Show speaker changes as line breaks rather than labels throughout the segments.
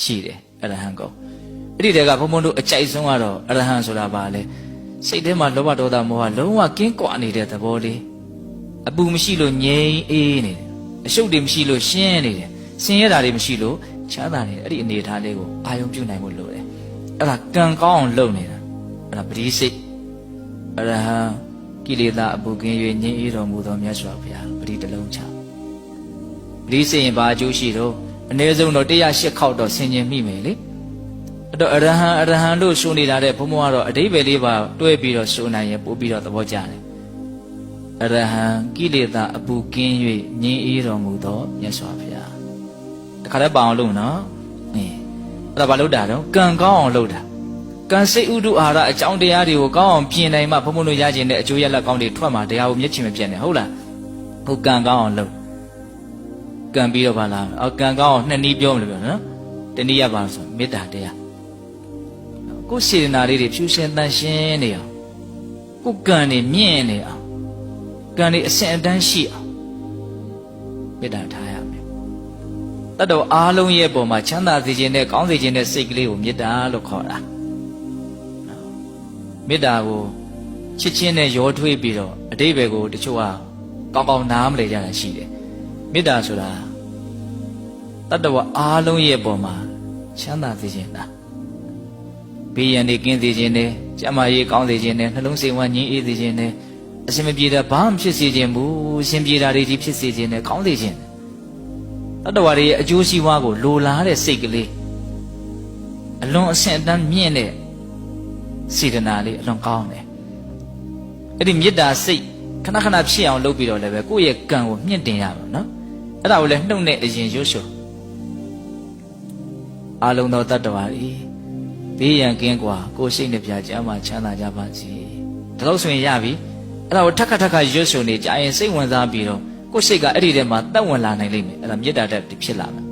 ရှိတယ်အရဟံကိုအဲ့ဒီတည်းကဘုံဘုံတို့အကြိုက်ဆုံးကတော့အရဟံဆိုတာဘာလဲစိတ်ထဲမှာလောဘဒေါသမောဟလုံးဝကင်းကွာနေတဲ့သဘောလေးအပူမရှိလို့ငြိမ်အေးနေတယ်အရှုပ်တွေမရှိလို့ရှင်းနေတယ်ဆင်းရဲတာတွေမရှိလို့ချမ်းသာနေတယ်အဲ့ဒီအနေအထားလေးကိုအာယုံပြုနိုင်ဖို့လိုတယ်အဲ့ဒါကံကောင်းအောင်လုပ်နေတာအဲ့ဒါပရိစိတ်အရဟံကိလေသာအပူကင်း၍ငြိမ်အေးတော်မူသောမြတ်စွာဘုရားပရိတလုံးချပရိစိတ်ရင်ဘာအကျိုးရှိတော့ အနည်းဆုံးတော့108ခေါက်တော့ဆင်ခြင်မိမယ်လေအဲ့တော့အရဟံအရဟံလို့ဆိုနေတာတဲ့ဘုံဘုံကတော့အတိပယ်လေးပါတွဲပြီးတော့ဆိုနိုင်ရင်ပို့ပြီးတော့သဘောကျတယ်အရဟံကိလေသာအပူကင်း၍ငြိမ်းအေးတော်မူသောမြတ်စွာဘုရားတခါတည်းပအောင်လို့နော်အင်းအဲ့ဒါဘာလို့တာတော့ကံကောင်းအောင်လုပ်တာကံစိတ်ဥဒုအာရအကြောင်းတရားတွေကိုကောင်းအောင်ပြင်နိုင်မှဘုံဘုံတို့ရခြင်းတဲ့အကျိုးရလဒ်ကောင်းတွေထွက်မှာတရားကိုမျက်ချင်မပြတ်နဲ့ဟုတ်လားဟုတ်ကံကောင်းအောင်လုပ် ကံပြီးတော့ပါလားအော်ကံကောင်းအောင်နှစ်နည်းပြောမလို့ပြောနော်တနည်းရပါဆိုမေတ္တာတရားကိုယ်စေတနာလေးတွေဖြူရှင်တန်ရှင်းနေအောင်ကိုယ်ကံတွေမြင့်နေအောင်ကံတွေအစင်အတန်းရှိအောင်မေတ္တာထားရမယ်တတ်တော်အားလုံးရဲ့ပုံမှာချမ်းသာစေခြင်းနဲ့ကောင်းစေခြင်းနဲ့စိတ်ကလေးကိုမေတ္တာလို့ခေါ်တာမေတ္တာကိုချစ်ချင်းနဲ့ရောထွေးပြီးတော့အတိဘယ်ကိုတချို့ကကောင်းကောင်းနားမလည်ကြတာရှိတယ် မေတ္တာဆိုတာတတ်တော်အားလုံးရဲ့ပုံမှာချမ်းသာစေခြင်းလားဘေးရန်တွေကင်းစေခြင်းနဲ့ကျန်းမာရေးကောင်းစေခြင်းနဲ့နှလုံးစိမ်ဝမ်းငြိမ်းအေးစေခြင်းနဲ့အရှင်မပြေတာဘာမှဖြစ်စေခြင်းဘူးအရှင်ပြေတာတွေဒီဖြစ်စေခြင်းနဲ့ကောင်းစေခြင်းတတ္တဝါတွေရဲ့အကျိုးစီးပွားကိုလိုလားတဲ့စိတ်ကလေးအလွန်အဆင့်အတန်းမြင့်တဲ့စေတနာလေးအလွန်ကောင်းတယ်အဲ့ဒီမေတ္တာစိတ်ခဏခဏဖြစ်အောင်လုပ်ပြီးတော့လည်းပဲကိုယ့်ရဲ့ကံကိုမြင့်တင်ရမှာနော် အဲ့ဒါကိုလည်းနှုတ်နဲ့အရင်ရွှေ့ရှော်အာလုံသောတတ္တဝါဤဘေးရန်ကင်းကွာကိုရှိနေပြကြမှာချမ်းသာကြပါစေဒါလို့ဆိုရင်ရပြီအဲ့ဒါကိုထက်ခါထက်ခါရွှေ့ရှော်နေကြရင်စိတ်ဝင်စားပြီးတော့ကိုရှိကအဲ့ဒီထဲမှာတက်ဝင်လာနိုင်လိမ့်မယ်အဲ့ဒါမေတ္တာတက်ဖြစ်လာမယ်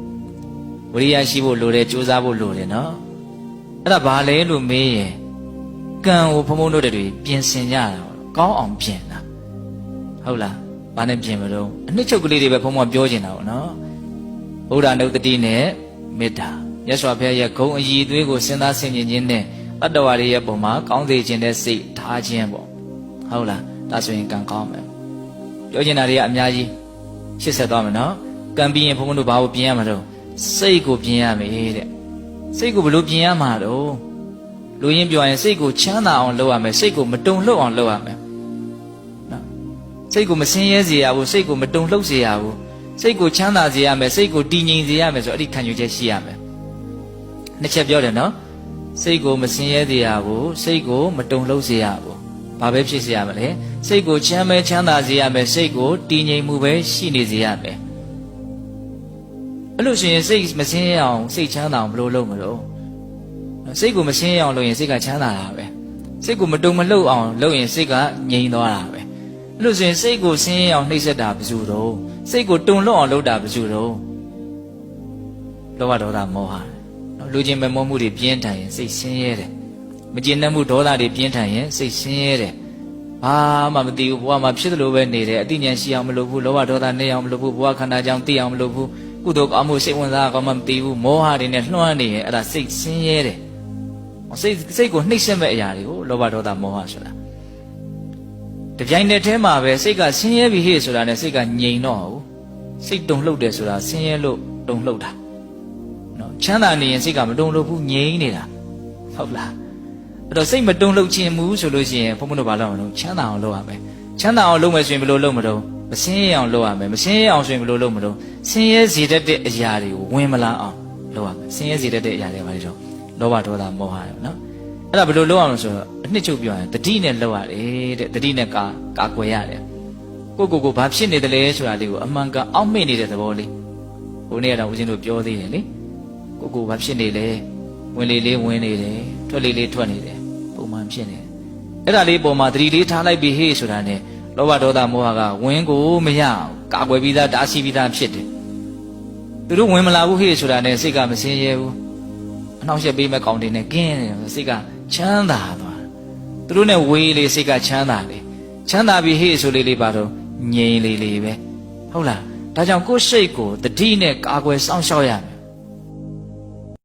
ဝရိယရှိဖို့လိုတယ်ကြိုးစားဖို့လိုတယ်နော်အဲ့ဒါဘာလဲလို့မေးရင်ကံကိုဖုံဖုံတို့တွေပြင်ဆင်ကြတာပေါ့ကောင်းအောင်ပြင်တာဟုတ်လား ဘာနဲ့ပြင်မလို့အနှစ်ချုပ်ကလေးတွေပဲဖုံဖုံပြောနေတာပေါ့နော်ဘုရားနုတ္တိနဲ့မေတ္တာမြတ်စွာဘုရားရဲ့ဂုံအည်သွေးကိုစဉ်းစားဆင်ခြင်ခြင်းနဲ့တတ္တဝါတွေရဲ့ပုံမှာကောင်းစေခြင်းတဲ့စိတ်ထားခြင်းပေါ့ဟုတ်လားဒါဆိုရင်ကံကောင်းမယ်ပြောချင်တာတွေကအများကြီးရှစ်ဆက်သွားမယ်နော်ကံပြီးရင်ဘုန်းဘုန်းတို့ဘာကိုပြင်ရမှာတော့စိတ်ကိုပြင်ရမယ်တဲ့စိတ်ကိုဘယ်လိုပြင်ရမှာတော့လူရင်းပြောရင်စိတ်ကိုချမ်းသာအောင်လုပ်ရမယ်စိတ်ကိုမတုန်လှုပ်အောင်လုပ်ရမယ်နော် စိတ်ကိုမဆင်းရဲစေရဘူးစိတ်ကိုမတုန်လှုပ်စေရဘူးစိတ်ကိုချမ်းသာစေရမယ်စိတ်ကိုတည်ငြိမ်စေရမယ်ဆိုအဲ့ဒီခံယူချက်ရှိရမယ်နှစ်ချက်ပြောတယ်နော်စိတ်ကိုမဆင်းရဲစေရဘူးစိတ်ကိုမတုန်လှုပ်စေရဘူးဘာပဲဖြစ်စေရမလဲစိတ်ကိုချမ်းပဲချမ်းသာစေရမယ်စိတ်ကိုတည်ငြိမ်မှုပဲရှိနေစေရမယ်အဲ့လိုဆိုရင်စိတ်မဆင်းရဲအောင်စိတ်ချမ်းသာအောင်ဘယ်လိုလုပ်မလို့စိတ်ကိုမဆင်းရဲအောင်လုပ်ရင်စိတ်ကချမ်းသာတာပဲစိတ်ကိုမတုံမလှုပ်အောင်လုပ်ရင်စိတ်ကငြိမ်သွားတာပဲအဲ့ လိုဆိုရင်စိတ်ကိုဆင်းရဲအောင်နှိပ်စက်တာဘယ်သူတော့စိတ်ကိုတုံလှုပ်အောင်လုပ်တာဘယ်သူတော့လောဘဒေါသမောဟနော်လူချင်းမမောမှုတွေပြင်းထန်ရင်စိတ်ဆင်းရဲတယ်မကျေနပ်မှုဒေါသတွေပြင်းထန်ရင်စိတ်ဆင်းရဲတယ်ဘာမှမသိဘူးဘဝမှာဖြစ်သလိုပဲနေတယ်အတိညာရှိအောင်မလုပ်ဘူးလောဘဒေါသနေအောင်မလုပ်ဘူးဘဝခန္ဓာကြောင့်သိအောင်မလုပ်ဘူးကုသိုလ်ကောင်းမှုစိတ်ဝင်စားကောင်းမှမသိဘူးမောဟတွေနဲ့လွှမ်းနေရင်အဲ့ဒါစိတ်ဆင်းရဲတယ်စိတ်စိတ်ကိုနှိပ်စက်မဲ့အရာတွေကိုလောဘဒေါသမောဟဆိုတာ တပြိုင်တည်းထဲမှာပဲစိတ်ကဆင်းရဲပြီဟေ့ဆိုတာနဲ့စိတ်ကငြိမ်တော့ဘူးစိတ်တုန်လှုပ်တယ်ဆိုတာဆင်းရဲလို့တုန်လှုပ်တာနော်ချမ်းသာနေရင်စိတ်ကမတုန်လှုပ်ဘူးငြိမ်နေတာဟုတ်လားအဲ့တော့စိတ်မတုန်လှုပ်ခြင်းမူဆိုလို့ရှိရင်ဘုန်းဘုန်းတို့ဘာလုပ်အောင်လုပ်ချမ်းသာအောင်လုပ်ရမယ်ချမ်းသာအောင်လုပ်မယ်ဆိုရင်ဘယ်လိုလုပ်မလို့မဆင်းရဲအောင်လုပ်ရမယ်မဆင်းရဲအောင်ဆိုရင်ဘယ်လိုလုပ်မလို့ဆင်းရဲစေတတ်တဲ့အရာတွေကိုဝင်မလာအောင်လုပ်ရမယ်ဆင်းရဲစေတတ်တဲ့အရာတွေဘာတွေတော့လောဘဒေါသမောဟတွေနော်အဲ့ဒါဘယ်လိုလုပ်အောင်လို့ဆိုတော့အ နှစ်ချုပ်ပြောရင်တတိနဲ့လုပ်ရတယ်တဲ့တတိနဲ့ကာကာကွယ်ရတယ်ကိုကိုကိုဘာဖြစ်နေတယ်လဲဆိုတာလေးကိုအမှန်ကန်အောက်မေ့နေတဲ့သဘောလေးဟိုနေ့ကတော့ဦးဇင်းတို့ပြောသေးတယ်လေကိုကိုဘာဖြစ်နေလဲဝင်လေလေးဝင်နေတယ်ထွက်လေလေးထွက်နေတယ်ပုံမှန်ဖြစ်နေတယ်အဲ့ဒါလေးပုံမှာတတိလေးထားလိုက်ပြီးဟေးဆိုတာနဲ့လောဘဒေါသမောဟကဝင်ကိုမရအောင်ကာကွယ်ပြီးသားတားဆီးပြီးသားဖြစ်တယ်သူတို့ဝင်မလာဘူးဟေ့ဆိုတာနဲ့စိတ်ကမစင်းရဲဘူးအနှောက်အယှက်ပေးမဲ့ကောင်းတင်နဲ့ကင်းတယ်စိတ်ကချမ်းသာသွား သူတို့နဲ့ဝေးလေစိတ်ကချမ်းသာလေချမ်းသာပြီးဟေ့ဆိုလေးလေးပါတော့ငြိမ်လေးလေးပဲဟုတ်လားဒါကြောင့်ကိုယ်စိတ်ကိုတတိနဲ့ကာကွယ်စောင့်ရှောက်ရမယ်